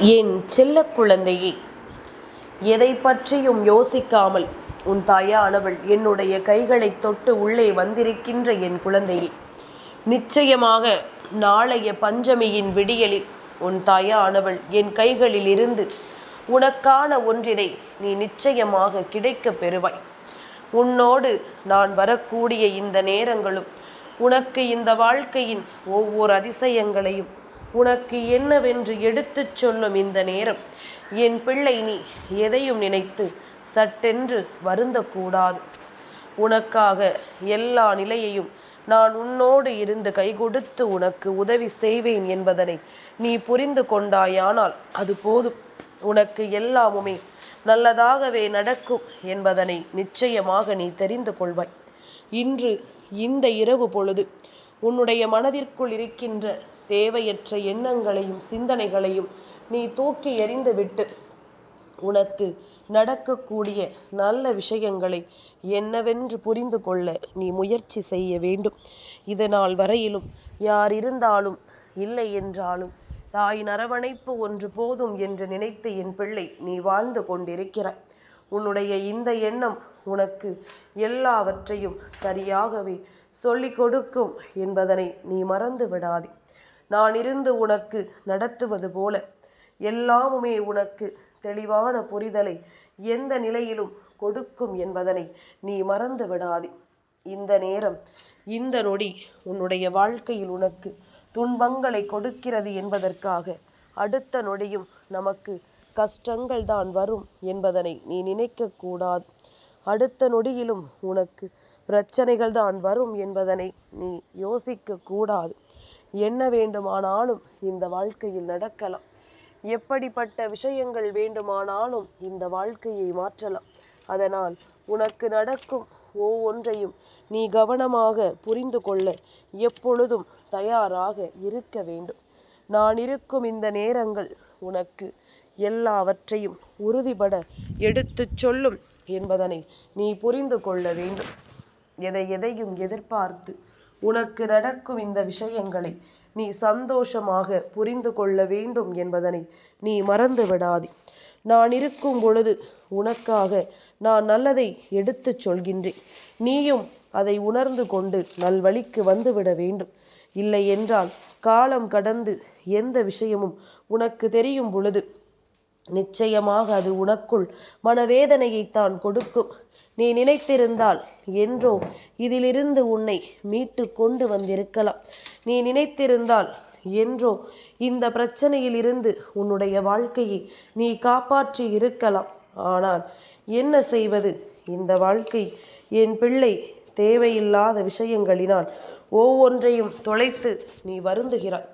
என் செல்ல குழந்தையே எதை பற்றியும் யோசிக்காமல் உன் தாயானவள் என்னுடைய கைகளை தொட்டு உள்ளே வந்திருக்கின்ற என் குழந்தையே நிச்சயமாக நாளைய பஞ்சமியின் விடியலில் உன் தாயானவள் என் கைகளில் இருந்து உனக்கான ஒன்றினை நீ நிச்சயமாக கிடைக்கப் பெறுவாய். உன்னோடு நான் வரக்கூடிய இந்த நேரங்களும் உனக்கு இந்த வாழ்க்கையின் ஒவ்வொரு அதிசயங்களையும் உனக்கு என்னவென்று எடுத்துச் சொல்லும் இந்த நேரம். என் பிள்ளை நீ எதையும் நினைத்து சட்டென்று வருந்தக்கூடாது. உனக்காக எல்லா நிலையையும் நான் உன்னோடு இருந்து கை கொடுத்து உனக்கு உதவி செய்வேன் என்பதனை நீ புரிந்து கொண்டாயானால் அது போதும். உனக்கு எல்லாமுமே நல்லதாகவே நடக்கும் என்பதனை நிச்சயமாக நீ தெரிந்து கொள்வாய். இன்று இந்த இரவு பொழுது உன்னுடைய மனதிற்குள் இருக்கின்ற தேவையற்ற எண்ணங்களையும் சிந்தனைகளையும் நீ தூக்கி எறிந்துவிட்டு உனக்கு நடக்கக்கூடிய நல்ல விஷயங்களை என்னவென்று புரிந்து கொள்ள நீ முயற்சி செய்ய வேண்டும். இதனால் வரையிலும் யார் இருந்தாலும் இல்லை என்றாலும் தாயின் அரவணைப்பு ஒன்று போதும் என்று நினைத்து என் பிள்ளை நீ வாழ்ந்து கொண்டிருக்கிறாய். உன்னுடைய இந்த எண்ணம் உனக்கு எல்லாவற்றையும் சரியாகவே சொல்லிக் கொடுக்கும் என்பதனை நீ மறந்து விடாதே. நான் இருந்து உனக்கு நடத்துவது போல. எல்லாமுமே உனக்கு தெளிவான புரிதலை எந்த நிலையிலும் கொடுக்கும் என்பதனை நீ மறந்து விடாதே. இந்த நேரம் இந்த நொடி உன்னுடைய வாழ்க்கையில் உனக்கு துன்பங்களை கொடுக்கிறது என்பதற்காக அடுத்த நொடியும் நமக்கு கஷ்டங்கள் தான் வரும் என்பதனை நீ நினைக்கக்கூடாது அடுத்த நொடியிலும் உனக்கு பிரச்சனைகள் தான் வரும் என்பதனை நீ யோசிக்க கூடாது. என்ன வேண்டுமானாலும் இந்த வாழ்க்கையில் நடக்கலாம். எப்படிப்பட்ட விஷயங்கள் வேண்டுமானாலும் இந்த வாழ்க்கையை மாற்றலாம். அதனால் உனக்கு நடக்கும் ஒவ்வொன்றையும் நீ கவனமாக புரிந்து கொள்ள எப்பொழுதும் தயாராக இருக்க வேண்டும். நான் இருக்கும் இந்த நேரங்கள் உனக்கு எல்லாவற்றையும் உறுதிபட எடுத்துச் சொல்லும் என்பதனை நீ புரிந்து கொள்ள வேண்டும். எதை எதையும் எதிர்பார்த்து உனக்கு நடக்கும் இந்த விஷயங்களை நீ சந்தோஷமாக புரிந்து கொள்ள வேண்டும் என்பதனை நீ மறந்து விடாதே. நான் இருக்கும் பொழுது உனக்காக நான் நல்லதை எடுத்துச் சொல்கின்றேன். நீயும் அதை உணர்ந்து கொண்டு நல்வழிக்கு வந்துவிட வேண்டும். இல்லை என்றால் காலம் கடந்து எந்த விஷயமும் உனக்கு தெரியும் பொழுது நிச்சயமாக அது உனக்குள் மனவேதனையைத்தான் கொடுக்கும். நீ நினைத்திருந்தால் என்றோ இதிலிருந்து உன்னை மீட்டு கொண்டு வந்திருக்கலாம். நீ நினைத்திருந்தால் என்றோ இந்த பிரச்சனையில் இருந்து உன்னுடைய வாழ்க்கையை நீ காப்பாற்றி இருக்கலாம். ஆனால் என்ன செய்வது? இந்த வாழ்க்கை என் பிள்ளை தேவையில்லாத விஷயங்களினால் ஒவ்வொன்றையும் தொலைத்து நீ வருந்துகிறாய்.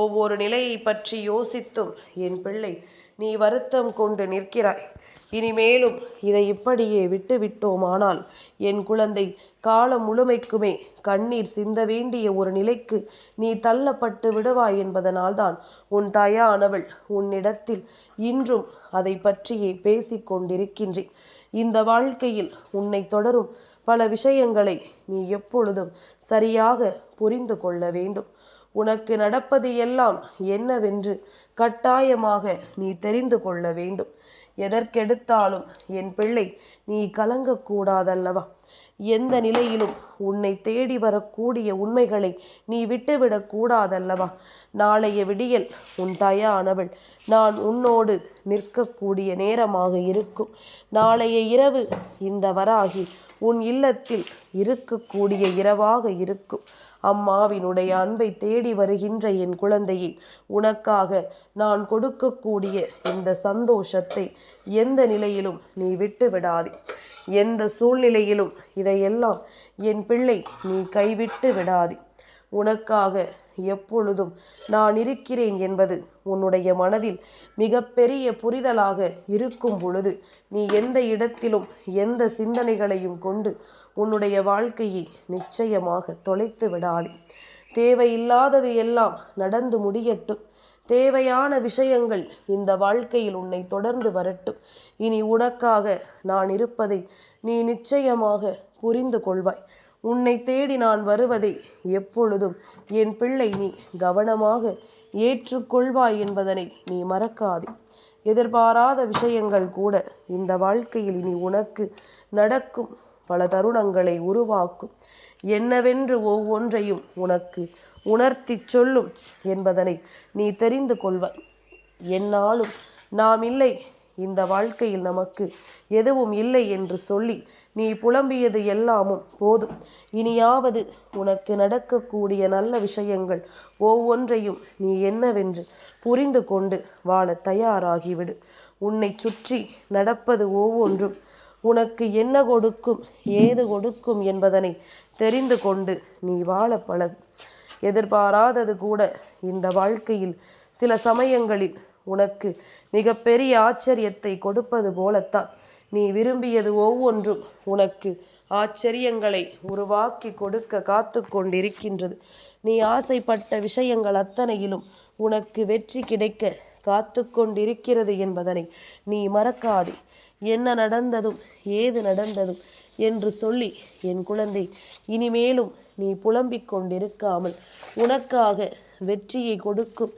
ஒவ்வொரு நிலையை பற்றி யோசித்தும் என் பிள்ளை நீ வருத்தம் கொண்டு நிற்கிறாய். இனிமேலும் இதை இப்படியே விட்டு விட்டோமானால் என் குழந்தை காலம் முழுமைக்குமே கண்ணீர் சிந்த வேண்டிய ஒரு நிலைக்கு நீ தள்ளப்பட்டு விடுவாய் என்பதனால்தான் உன் தாயானவள் உன்னிடத்தில் இன்றும் அதை பற்றியே பேசிக் கொண்டிருக்கின்றேன். இந்த வாழ்க்கையில் உன்னை தொடரும் பல விஷயங்களை நீ எப்பொழுதும் சரியாக புரிந்து கொள்ள வேண்டும். உனக்கு நடப்பது எல்லாம் என்னவென்று கட்டாயமாக நீ தெரிந்து கொள்ள வேண்டும். எதற்கெடுத்தாலும் என் பிள்ளை நீ கலங்கக்கூடாதல்லவா? எந்த நிலையிலும் உன்னை தேடி வரக்கூடிய உண்மைகளை நீ விட்டுவிடக் கூடாதல்லவா? நாளைய விடியல் உன் தயானவள். நான் உன்னோடு நிற்கக்கூடிய நேரமாக இருக்கும். நாளைய இரவு இந்த வராகி உன் இல்லத்தில் இருக்கக்கூடிய இரவாக இருக்கும் அம்மாவினுடைய அன்பை தேடி வருகின்ற என் குழந்தையை உனக்காக நான் கொடுக்கக்கூடிய இந்த சந்தோஷத்தை எந்த நிலையிலும் நீ விட்டு விடாதே எந்த சூழ்நிலையிலும் இதையெல்லாம் என் பிள்ளை நீ கைவிட்டு விடாதே. உனக்காக எப்பொழுதும் நான் இருக்கிறேன் என்பது உன்னுடைய மனதில் மிகப்பெரிய புரிதலாக இருக்கும் பொழுது நீ எந்த இடத்திலும் எந்த சிந்தனைகளையும் கொண்டு உன்னுடைய வாழ்க்கையை நிச்சயமாக தொலைத்து விடாதே. தேவையில்லாதது எல்லாம் நடந்து முடியட்டும். தேவையான விஷயங்கள் இந்த வாழ்க்கையில் உன்னை தொடர்ந்து வரட்டும். இனி உனக்காக நான் இருப்பதை நீ நிச்சயமாக புரிந்து கொள்வாய். உன்னை தேடி நான் வருவதை எப்பொழுதும். என் பிள்ளை நீ கவனமாக ஏற்றுக்கொள்வாய் என்பதனை நீ மறக்காதே. எதிர்பாராத விஷயங்கள் கூட இந்த வாழ்க்கையில் இனி உனக்கு நடக்கும். பல தருணங்களை உருவாக்கும். என்னவென்று ஒவ்வொன்றையும் உனக்கு உணர்த்தி சொல்லும் என்பதனை நீ தெரிந்து கொள்வாய். என்னாலும் நாம் இல்லை. இந்த வாழ்க்கையில் நமக்கு எதுவும் இல்லை என்று சொல்லி நீ புலம்பியது எல்லாமும் போதும். இனியாவது உனக்கு நடக்கக்கூடிய நல்ல விஷயங்கள் ஒவ்வொன்றையும் நீ என்னவென்று புரிந்து கொண்டு வாழ தயாராகிவிடு. உன்னை சுற்றி நடப்பது ஒவ்வொன்றும் உனக்கு என்ன கொடுக்கும் ஏது கொடுக்கும் என்பதனை தெரிந்து கொண்டு நீ வாழ பழகு. எதிர்பாராதது கூட இந்த வாழ்க்கையில் சில சமயங்களில் உனக்கு மிகப்பெரிய ஆச்சரியத்தை கொடுப்பது போலத்தான். நீ விரும்பியது ஒவ்வொன்றும் உனக்கு ஆச்சரியங்களை உருவாக்கி கொடுக்க காத்து கொண்டிருக்கின்றது. நீ ஆசைப்பட்ட விஷயங்கள் அத்தனையிலும் உனக்கு வெற்றி கிடைக்க காத்து கொண்டிருக்கிறது என்பதனை நீ மறக்காதே. என்ன நடந்ததும் ஏது நடந்ததும் என்று சொல்லி என் குழந்தை இனிமேலும் நீ புலம்பிக் கொண்டிருக்காமல் உனக்காக வெற்றியை கொடுக்கும்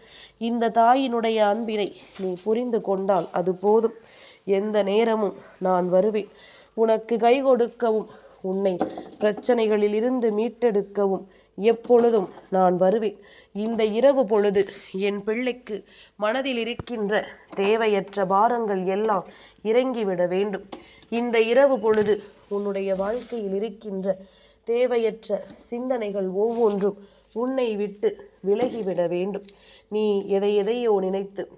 இந்த தாயினுடைய அன்பினை நீ புரிந்து கொண்டால் அது போதும். எந்த நேரமும் நான் வருவேன். உனக்கு கை கொடுக்கவும் உன்னை பிரச்சனைகளிலிருந்து மீட்டெடுக்கவும் எப்பொழுதும் நான் வருவேன். இந்த இரவு பொழுது என் பிள்ளைக்கு மனதில் இருக்கின்ற தேவையற்ற பாரங்கள் எல்லாம் இறங்கிவிட வேண்டும். இந்த இரவு பொழுது உன்னுடைய வாழ்க்கையில் இருக்கின்ற தேவையற்ற சிந்தனைகள் ஒவ்வொன்றும் உன்னை விட்டு விலகிவிட வேண்டும். நீ எதை எதையோ நினைத்து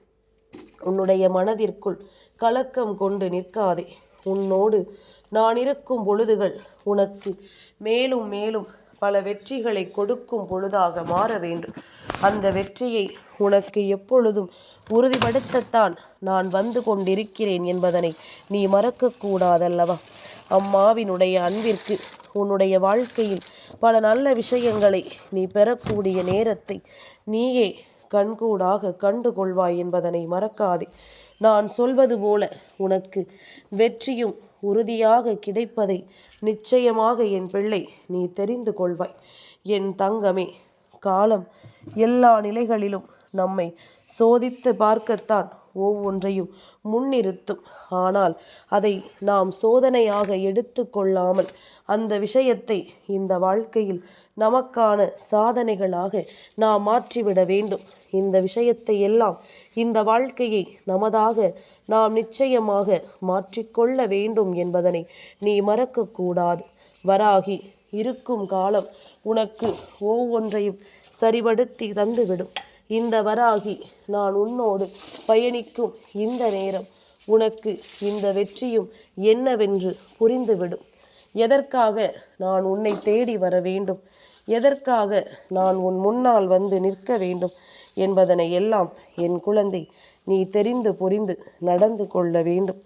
உன்னுடைய மனதிற்குள் கலக்கம் கொண்டு நிற்காதே. உன்னோடு நான் இருக்கும் பொழுதுகள் உனக்கு மேலும் மேலும் பல வெற்றிகளை கொடுக்கும் பொழுதாக மாற வேண்டும். அந்த வெற்றியை உனக்கு எப்பொழுதும் உறுதிப்படுத்தத்தான் நான் வந்து கொண்டிருக்கிறேன் என்பதனை நீ மறக்கக்கூடாதல்லவா? அம்மாவினுடைய அன்பிற்கு உன்னுடைய வாழ்க்கையில் பல நல்ல விஷயங்களை நீ பெறக்கூடிய நேரத்தை நீயே கண்கூடாக கண்டுகொள்வாய் என்பதனை மறக்காதே. நான் சொல்வது போல உனக்கு வெற்றியும் உறுதியாக கிடைப்பதை நிச்சயமாக என் பிள்ளை நீ தெரிந்து கொள்வாய். என் தங்கமே காலம் எல்லா நிலைகளிலும் நம்மை சோதித்து பார்க்கத்தான் ஒவ்வொன்றையும் முன்னிறுத்தும். ஆனால் அதை நாம் சோதனையாக எடுத்து கொள்ளாமல் அந்த விஷயத்தை இந்த வாழ்க்கையில் நமக்கான சாதனைகளாக நாம் மாற்றிவிட வேண்டும். இந்த விஷயத்தை எல்லாம் இந்த வாழ்க்கையை நமதாக நாம் நிச்சயமாக மாற்றிக்கொள்ள வேண்டும் என்பதனை நீ மறக்கக்கூடாது வராகி இருக்கும் காலம் உனக்கு ஒவ்வொன்றையும் சரிபடுத்தி தந்துவிடும். இந்த வராகி நான் உன்னோடு பயணிக்கும் இந்த நேரம் உனக்கு இந்த வெற்றியும் என்னவென்று புரிந்துவிடும். எதற்காக நான் உன்னை தேடி வர வேண்டும்? எதற்காக நான் உன் முன்னால் வந்து நிற்க வேண்டும் என்பதனை எல்லாம் என் குழந்தை நீ தெரிந்து புரிந்து நடந்து கொள்ள வேண்டும்.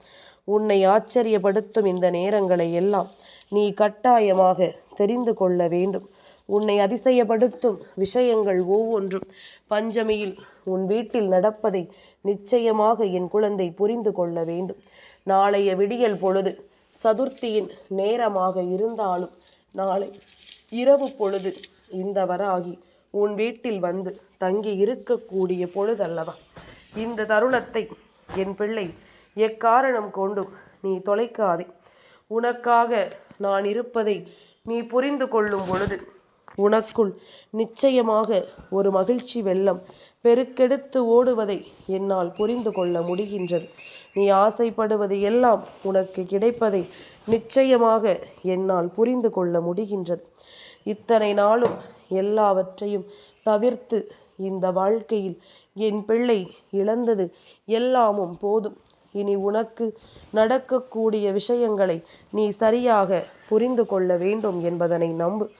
உன்னை ஆச்சரியப்படுத்தும் இந்த நேரங்களை எல்லாம் நீ கட்டாயமாக தெரிந்து கொள்ள வேண்டும். உன்னை அதிசயப்படுத்தும் விஷயங்கள் ஒவ்வொன்றும். பஞ்சமியில் உன் வீட்டில் நடப்பதை நிச்சயமாக என் குழந்தை புரிந்து கொள்ள வேண்டும். நாளைய விடியல் பொழுது சதுர்த்தியின் நேரமாக இருந்தாலும் நாளை இரவு பொழுது இந்த வராகி உன் வீட்டில் வந்து தங்கி இருக்கக்கூடிய பொழுதல்லவா? இந்த தருணத்தை என் பிள்ளை எக்காரணம் கொண்டும் நீ தொலைக்காதே. உனக்காக நான் இருப்பதை நீ புரிந்து கொள்ளும் பொழுது உனக்குள் நிச்சயமாக ஒரு மகிழ்ச்சி வெள்ளம் பெருக்கெடுத்து ஓடுவதை என்னால் புரிந்து கொள்ள முடிகின்றது. நீ ஆசைப்படுவது எல்லாம் உனக்கு கிடைப்பதை நிச்சயமாக என்னால் புரிந்து கொள்ள முடிகின்றது. இத்தனை நாளும் எல்லாவற்றையும் தவிர்த்து இந்த வாழ்க்கையில் என் பிள்ளை இழந்தது எல்லாமும் போதும். இனி உனக்கு நடக்கக்கூடிய விஷயங்களை நீ சரியாக புரிந்து கொள்ள வேண்டும் என்பதனை நம்பு.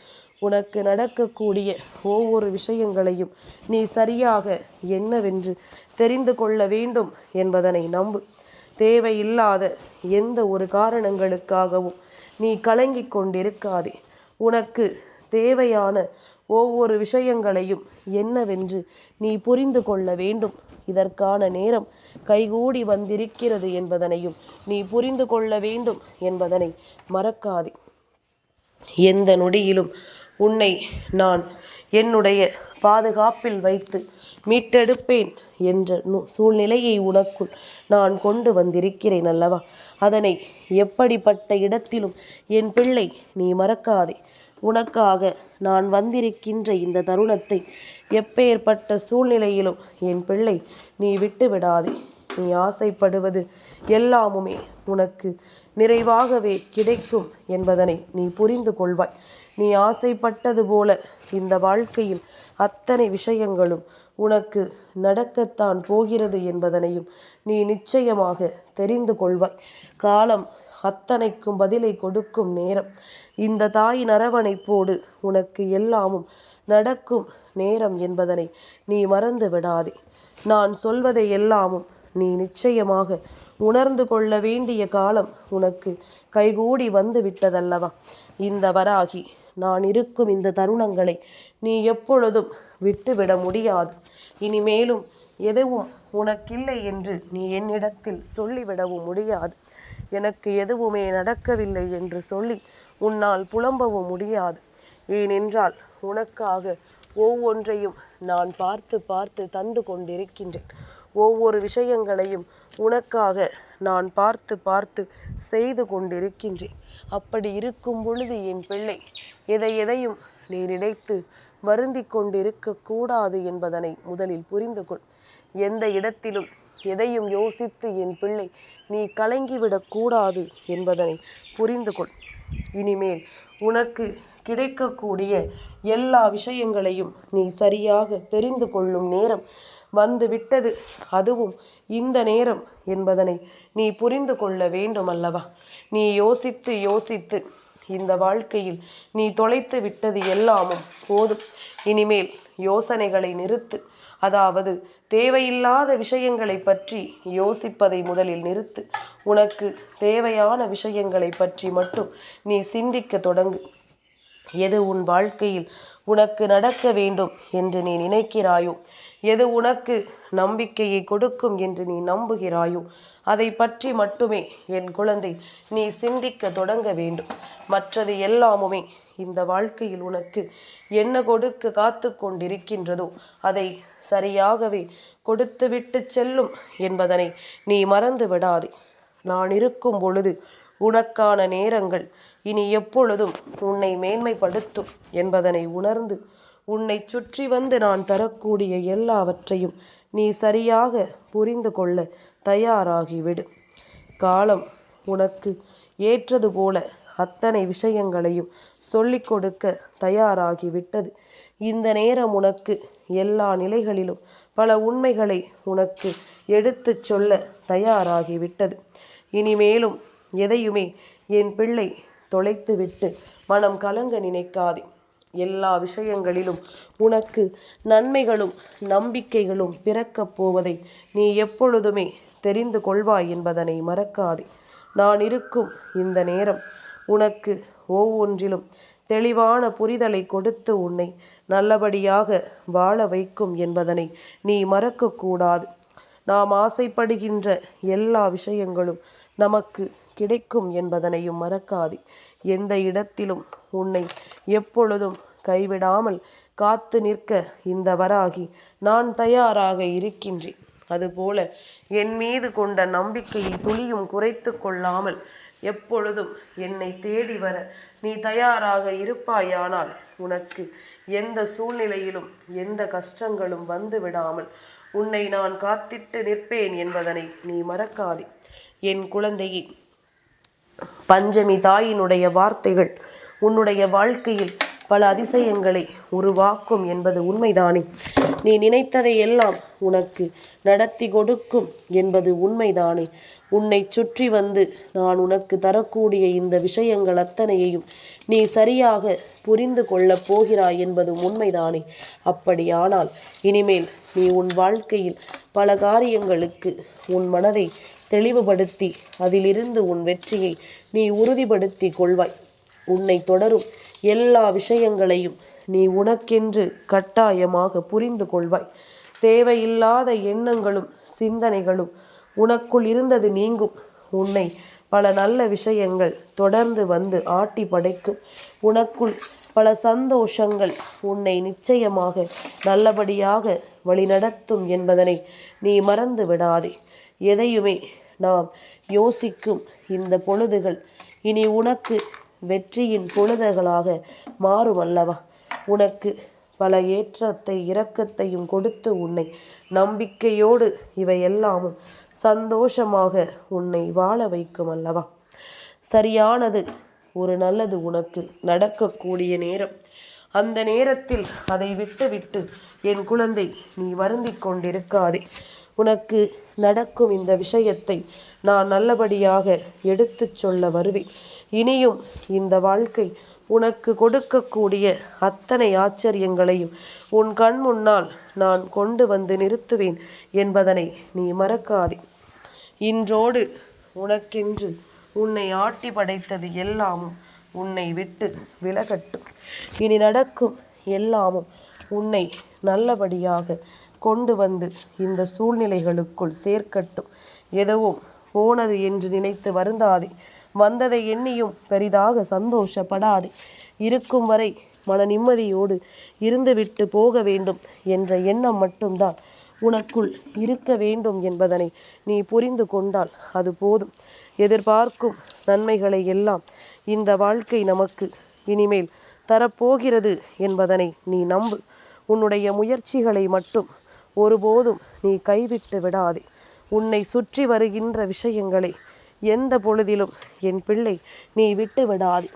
உனக்கு நடக்கக்கூடிய ஒவ்வொரு விஷயங்களையும் நீ சரியாக என்னவென்று தெரிந்து கொள்ள வேண்டும் என்பதனை நம்பு. தேவையில்லாத எந்த ஒரு காரணங்களுக்காகவும் நீ கலங்கிக் கொண்டிருக்காதே. உனக்கு தேவையான ஒவ்வொரு விஷயங்களையும் என்னவென்று நீ புரிந்து கொள்ள வேண்டும். இதற்கான நேரம் கைகூடி வந்திருக்கிறது என்பதனையும் நீ புரிந்து கொள்ள வேண்டும் என்பதனை மறக்காதே. எந்த நொடியிலும் உன்னை நான் என்னுடைய பாதுகாப்பில் வைத்து மீட்டெடுப்பேன் என்ற நூ சூழ்நிலையை உனக்குள் நான் கொண்டு வந்திருக்கிறேன் அல்லவா? அதனை எப்படிப்பட்ட இடத்திலும் என் பிள்ளை நீ மறக்காதே. உனக்காக நான் வந்திருக்கின்ற இந்த தருணத்தை எப்பேற்பட்ட சூழ்நிலையிலும் என் பிள்ளை நீ விட்டு விடாதே நீ ஆசைப்படுவது எல்லாமுமே உனக்கு நிறைவாகவே கிடைக்கும் என்பதனை நீ புரிந்து கொள்வாய். நீ ஆசைப்பட்டது போல இந்த வாழ்க்கையில் அத்தனை விஷயங்களும் உனக்கு நடக்கத்தான் போகிறது என்பதனையும் நீ நிச்சயமாக தெரிந்து கொள்வாய். காலம் அத்தனைக்கும் பதிலை கொடுக்கும் நேரம். இந்த தாயின் அரவணைப்போடு உனக்கு எல்லாமும் நடக்கும் நேரம் என்பதனை நீ மறந்து விடாதே. நான் சொல்வதை எல்லாமும் நீ நிச்சயமாக உணர்ந்து கொள்ள வேண்டிய காலம் உனக்கு கைகூடி வந்து விட்டதல்லவா? இந்த வராகி நான் இருக்கும் இந்த தருணங்களை நீ எப்பொழுதும் விட்டுவிட முடியாது. இனிமேலும் எதுவும் உனக்கில்லை என்று நீ என்னிடத்தில் சொல்லிவிடவும் முடியாது. எனக்கு எதுவுமே நடக்கவில்லை என்று சொல்லி உன்னால் புலம்பவும் முடியாது. ஏனென்றால் உனக்காக ஒவ்வொன்றையும் நான் பார்த்து பார்த்து தந்து கொண்டிருக்கின்றேன். ஒவ்வொரு விஷயங்களையும் உனக்காக நான் பார்த்து பார்த்து செய்து கொண்டிருக்கின்றேன். அப்படி இருக்கும் பொழுது என் பிள்ளை எதை எதையும் நீ நினைத்து வருந்தி கொண்டிருக்க கூடாது என்பதனை முதலில் புரிந்து கொள். எந்த இடத்திலும் எதையும் யோசித்து என் பிள்ளை நீ கலங்கிவிடக்கூடாது என்பதனை புரிந்து கொள். இனிமேல் உனக்கு கிடைக்கக்கூடிய எல்லா விஷயங்களையும் நீ சரியாக தெரிந்து கொள்ளும் நேரம் வந்து விட்டது. அதுவும் இந்த நேரம் என்பதனை நீ புரிந்து கொள்ள வேண்டும் அல்லவா? நீ யோசித்து யோசித்து இந்த வாழ்க்கையில் நீ தொலைத்து விட்டது எல்லாமும் போதும். இனிமேல் யோசனைகளை நிறுத்து. அதாவது தேவையில்லாத விஷயங்களை பற்றி யோசிப்பதை முதலில் நிறுத்து. உனக்கு தேவையான விஷயங்களை பற்றி மட்டும் நீ சிந்திக்க தொடங்கு. எது உன் வாழ்க்கையில் உனக்கு நடக்க வேண்டும் என்று நீ நினைக்கிறாயோ எது உனக்கு நம்பிக்கையை கொடுக்கும் என்று நீ நம்புகிறாயோ? அதை பற்றி மட்டுமே என் குழந்தை நீ சிந்திக்க தொடங்க வேண்டும். மற்றது எல்லாமுமே இந்த வாழ்க்கையில் உனக்கு என்ன கொடுக்க காத்து கொண்டிருக்கின்றதோ அதை சரியாகவே கொடுத்துவிட்டு செல்லும் என்பதனை நீ மறந்து விடாதே. நான் இருக்கும் பொழுது உனக்கான நேரங்கள் இனி எப்பொழுதும் உன்னை மேன்மைப்படுத்தும் என்பதனை உணர்ந்து உன்னை சுற்றி வந்து நான் தரக்கூடிய எல்லாவற்றையும் நீ சரியாக புரிந்து கொள்ள தயாராகிவிடு. காலம் உனக்கு ஏற்றது போல அத்தனை விஷயங்களையும் சொல்லிக் கொடுக்க தயாராகிவிட்டது. இந்த நேரம் உனக்கு எல்லா நிலைகளிலும் பல உண்மைகளை உனக்கு எடுத்துச் சொல்ல தயாராகிவிட்டது. இனிமேலும் எதையுமே என் பிள்ளை தொலைத்துவிட்டு மனம் கலங்க நினைக்காதே. எல்லா விஷயங்களிலும் உனக்கு நன்மைகளும் நம்பிக்கைகளும் பிறக்கப் போவதை நீ எப்பொழுதுமே தெரிந்து கொள்வாய் என்பதனை மறக்காதே. நான் இருக்கும் இந்த நேரம் உனக்கு ஒவ்வொன்றிலும் தெளிவான புரிதலை கொடுத்து உன்னை நல்லபடியாக வாழ வைக்கும் என்பதனை நீ மறக்கக்கூடாது நாம் ஆசைப்படுகின்ற எல்லா விஷயங்களும் நமக்கு கிடைக்கும் என்பதனையும் மறக்காதே. எந்த இடத்திலும் உன்னை எப்பொழுதும் கைவிடாமல் காத்து நிற்க இந்த வராகி. நான் தயாராக இருக்கின்றேன். அதுபோல என் மீது கொண்ட நம்பிக்கையை துளியும் குறைத்து கொள்ளாமல் எப்பொழுதும் என்னை தேடி வர நீ தயாராக இருப்பாயானால் உனக்கு எந்த சூழ்நிலையிலும் எந்த கஷ்டங்களும் வந்து விடாமல் உன்னை நான் காத்திட்டு நிற்பேன் என்பதனை நீ மறக்காதே. என் குழந்தையை பஞ்சமி தாயினுடைய வார்த்தைகள் உன்னுடைய வாழ்க்கையில் பல அதிசயங்களை உருவாக்கும் என்பது உண்மைதானே? நீ நினைத்ததை எல்லாம் உனக்கு நடத்தி கொடுக்கும் என்பது உண்மைதானே? உன்னை சுற்றி வந்து நான் உனக்கு தரக்கூடிய இந்த விஷயங்கள் அத்தனையையும் நீ சரியாக புரிந்து கொள்ளப் போகிறாய் என்பதும் உண்மைதானே? அப்படியானால் இனிமேல் நீ உன் வாழ்க்கையில் பல காரியங்களுக்கு உன் மனதை தெளிவுபடுத்தி அதிலிருந்து உன் வெற்றியை நீ உறுதிப்படுத்தி கொள்வாய். உன்னை தொடரும் எல்லா விஷயங்களையும் நீ உனக்கென்று கட்டாயமாக புரிந்து கொள்வாய். தேவையில்லாத எண்ணங்களும் சிந்தனைகளும் உனக்குள் இருந்தது நீங்கும். உன்னை பல நல்ல விஷயங்கள் தொடர்ந்து வந்து ஆட்டி படைக்கும். உனக்குள் பல சந்தோஷங்கள் உன்னை நிச்சயமாக நல்லபடியாக வழிநடத்தும் என்பதனை நீ மறந்து விடாதே எதையுமே நாம் யோசிக்கும் இந்த பொழுதுகள். இனி உனக்கு வெற்றியின் பொழுதுகளாக மாறும் அல்லவா உனக்கு பல ஏற்றத்தை இரக்கத்தையும் கொடுத்து உன்னை நம்பிக்கையோடு இவையெல்லாமும் சந்தோஷமாக உன்னை வாழ வைக்கும் அல்லவா சரியானது ஒரு நல்லது உனக்கு நடக்கக்கூடிய நேரம். அந்த நேரத்தில் அதை விட்டுவிட்டு என் குழந்தை நீ வருந்தி கொண்டிருக்காதே. உனக்கு நடக்கும் இந்த விஷயத்தை நான் நல்லபடியாக எடுத்துச் சொல்ல வருவேன். இனியும் இந்த வாழ்க்கை உனக்கு கொடுக்கக்கூடிய அத்தனை ஆச்சரியங்களையும் உன் கண் முன்னால் நான் கொண்டு வந்து நிறுத்துவேன் என்பதனை நீ மறக்காதே. இன்றோடு உனக்கென்று உன்னை ஆட்டி படைத்தது எல்லாமும் உன்னை விட்டு விலகட்டும். இனி நடக்கும் எல்லாமும் உன்னை நல்லபடியாக கொண்டு வந்து இந்த சூழ்நிலைகளுக்குள் சேர்க்கட்டும். எதுவும் போனது என்று நினைத்து வருந்தாதே. வந்ததை எண்ணியும் பெரிதாக சந்தோஷப்படாதே. இருக்கும் வரை மன நிம்மதியோடு இருந்துவிட்டு போக வேண்டும் என்ற எண்ணம் மட்டும்தான் உனக்குள் இருக்க வேண்டும் என்பதனை நீ புரிந்து கொண்டால் அது போதும். எதிர்பார்க்கும் நன்மைகளை எல்லாம் இந்த வாழ்க்கை நமக்கு இனிமேல் தரப்போகிறது என்பதனை நீ நம்பு. உன்னுடைய முயற்சிகளை மட்டும் ஒருபோதும் நீ கைவிட்டு விடாதே. உன்னை சுற்றி வருகின்ற விஷயங்களை எந்த பொழுதிலும் என் பிள்ளை நீ விட்டு விடாதே.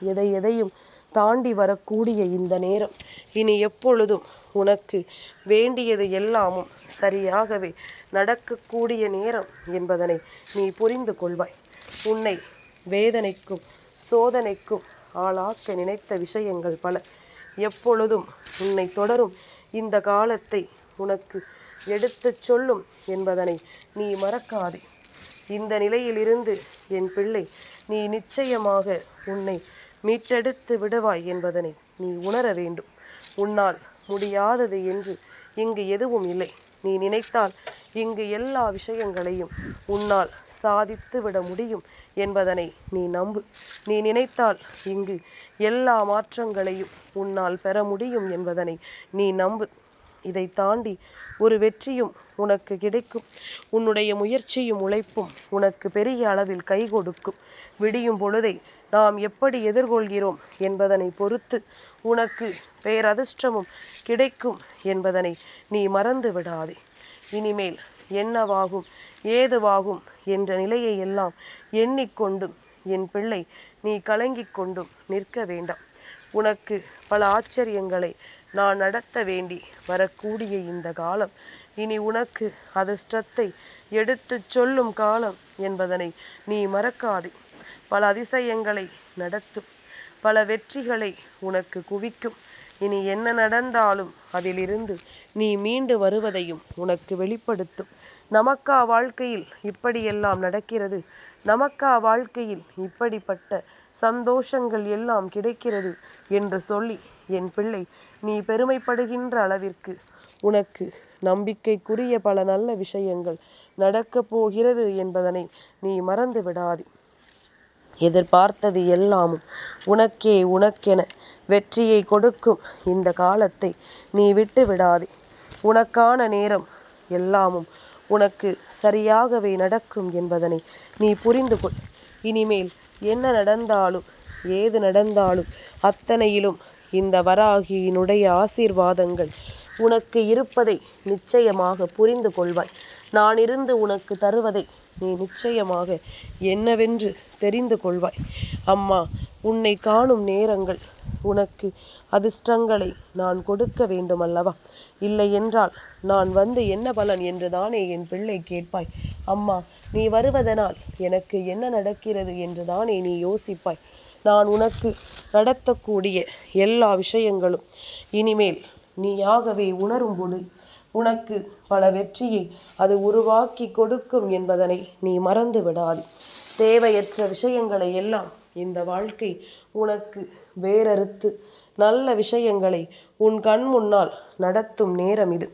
எதை எதையும் தாண்டி வரக்கூடிய இந்த நேரம் இனி எப்பொழுதும் உனக்கு வேண்டியது எல்லாமும் சரியாகவே நடக்கக்கூடிய நேரம் என்பதனை நீ புரிந்து கொள்வாய். உன்னை வேதனைக்கும் சோதனைக்கும் ஆளாக்க நினைத்த விஷயங்கள் பல. எப்பொழுதும் உன்னை தொடரும் இந்த காலத்தை உனக்கு எடுத்துச் சொல்லும் என்பதனை நீ மறக்காதே. இந்த நிலையிலிருந்து என் பிள்ளை நீ நிச்சயமாக உன்னை மீட்டெடுத்து விடுவாய் என்பதனை நீ உணர வேண்டும். உன்னால் முடியாதது என்று இங்கு எதுவும் இல்லை. நீ நினைத்தால் இங்கு எல்லா விஷயங்களையும் உன்னால் சாதித்து விட முடியும் என்பதனை நீ நம்பு. நீ நினைத்தால் இங்கு எல்லா மாற்றங்களையும் உன்னால் பெற முடியும் என்பதனை நீ நம்பு. இதை தாண்டி ஒரு வெற்றியும் உனக்கு கிடைக்கும். உன்னுடைய முயற்சியும் உழைப்பும் உனக்கு பெரிய அளவில் கை கொடுக்கும். விடியும் பொழுதை நாம் எப்படி எதிர்கொள்கிறோம் என்பதனை பொறுத்து உனக்கு பேரதிர்ஷ்டமும் கிடைக்கும் என்பதனை நீ மறந்து விடாதே. இனிமேல் என்னவாகும் ஏதுவாகும் என்ற நிலையை எல்லாம் எண்ணிக்கொண்டும் என் பிள்ளை நீ கலங்கிக் கொண்டும் நிற்க வேண்டாம். உனக்கு பல ஆச்சரியங்களை நான் நடத்த வேண்டி வரக்கூடிய இந்த காலம். இனி உனக்கு அதிர்ஷ்டத்தை எடுத்துச் சொல்லும் காலம் என்பதனை நீ மறக்காதே. பல அதிசயங்களை நடத்தும் பல வெற்றிகளை உனக்கு குவிக்கும். இனி என்ன நடந்தாலும் அதிலிருந்து நீ மீண்டு வருவதையும் உனக்கு வெளிப்படுத்தும். நமக்கா வாழ்க்கையில் இப்படியெல்லாம் நடக்கிறது? நமக்கா வாழ்க்கையில் இப்படிப்பட்ட சந்தோஷங்கள் எல்லாம் கிடைக்கிறது என்று சொல்லி என் பிள்ளை நீ பெருமைப்படுகின்ற அளவிற்கு உனக்கு நம்பிக்கைக்குரிய பல நல்ல விஷயங்கள் நடக்கப் போகிறது என்பதனை நீ மறந்து விடாதே. எதிர்பார்த்தது எல்லாமும் உனக்கே உனக்கென வெற்றியை கொடுக்கும் இந்த காலத்தை நீ விட்டு விடாதே. உனக்கான நேரம் எல்லாமும் உனக்கு சரியாகவே நடக்கும் என்பதனை நீ புரிந்து கொள். இனிமேல் என்ன நடந்தாலும் ஏது நடந்தாலும் அத்தனையிலும் இந்த வராகியினுடைய ஆசீர்வாதங்கள் உனக்கு இருப்பதை நிச்சயமாக புரிந்து கொள்வாய். நான் இருந்து உனக்கு தருவதை நீ நிச்சயமாக என்னவென்று தெரிந்து கொள்வாய். அம்மா உன்னை காணும் நேரங்கள் உனக்கு அதிர்ஷ்டங்களை நான் கொடுக்க வேண்டும் அல்லவா இல்லை என்றால் நான் வந்து என்ன பலன் என்று தானே என் பிள்ளை கேட்பாய். அம்மா நீ வருவதனால் எனக்கு என்ன நடக்கிறது என்று தானே நீ யோசிப்பாய். நான் உனக்கு நடத்தக்கூடிய எல்லா விஷயங்களும் இனிமேல் நீயாகவே உணரும் பொழுது உனக்கு பல வெற்றியை அது உருவாக்கி கொடுக்கும் என்பதனை நீ மறந்து விடாது தேவையற்ற விஷயங்களை எல்லாம் இந்த வாழ்க்கை உனக்கு வேறறுத்து. நல்ல விஷயங்களை உன் கண் முன்னால் நடத்தும் நேரம் இது.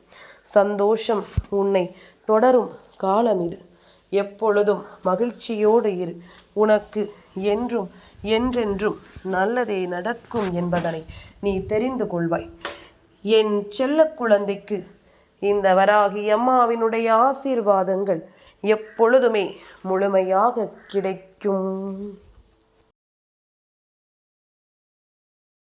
சந்தோஷம் உன்னை தொடரும் காலம் இது. எப்பொழுதும் மகிழ்ச்சியோடு இரு. உனக்கு என்றும் என்றென்றும் நல்லதே நடக்கும் என்பதனை நீ தெரிந்து கொள்வாய். என் செல்ல குழந்தைக்கு இந்த வராகி அம்மாவினுடைய ஆசீர்வாதங்கள் எப்பொழுதுமே முழுமையாக கிடைக்கும்.